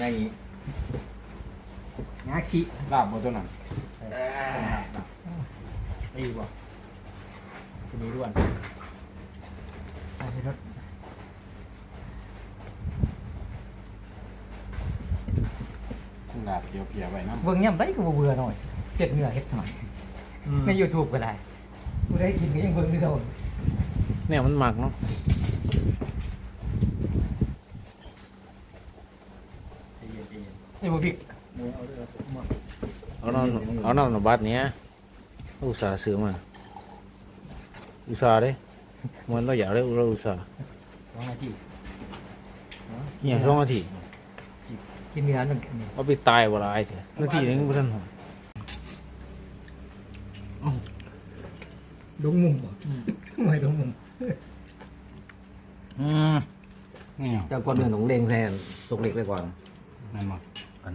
อย่างนี้งาขี้ลาบบ่ตัวนั้นไอ้วะทีนี้ด้วนใส่รถลาบเดียวเพียไว้เนาะเบิ่งย่ำได้ก็บ่เบื่อหน่อยเจ็ดเหงื่อเฮ็ดหน่อยใน YouTube ก็ได้ผู้ได้กินก็ยังเบิ่งคือเก่าเนี่ยมันหมักเนาะ ไอ้บ่พริกเอานอนเอานอนบัตรเนี้ยอุตส่าห์ซื้อมา อุตส่าห์เด้มันเราอยากได้เราอุตส่าห์สองนาทีอย่างสองนาทีกินเนื้อนึงนี่เอาไปตายเวลาไอ้เถอะนาทีนึงบ่ทันหอดงมุมบ่ไม่ดงมุมอืมนี่หยังเจ้าก้อนเนื้อหนองเด้งแซนสกเล็กไปก่อน นั่นหมดอัน